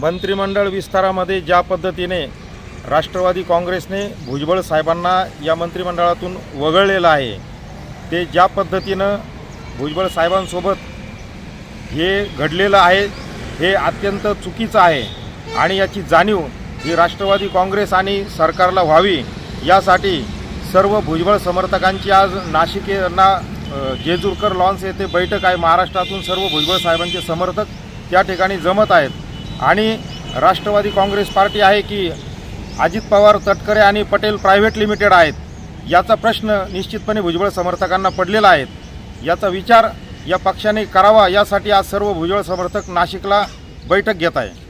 मंत्रिमंडळ विस्तारामध्ये ज्या पद्धतीने राष्ट्रवादी काँग्रेसने भुजबळ साहेबांना या मंत्रिमंडळातून वगळलेलं आहे ते ज्या पद्धतीनं भुजबळ साहेबांसोबत हे घडलेलं आहे हे अत्यंत चुकीचं आहे आणि याची जाणीव ही राष्ट्रवादी काँग्रेस आणि सरकारला व्हावी यासाठी सर्व भुजबळ समर्थकांची आज नाशिक यांना जेजुरकर लॉन्स येथे बैठक आहे. महाराष्ट्रातून सर्व भुजबळ साहेबांचे समर्थक त्या ठिकाणी जमत आहेत. आणि राष्ट्रवादी काँग्रेस पार्टी आहे की अजित पवार तटकरे आणि पटेल प्रायव्हेट लिमिटेड आहेत याचा प्रश्न निश्चितपणे भुजबळ समर्थकांना पडलेला आहे. याचा विचार या पक्षाने करावा यासाठी आज सर्व भुजबळ समर्थक नाशिकला बैठक घेत आहे.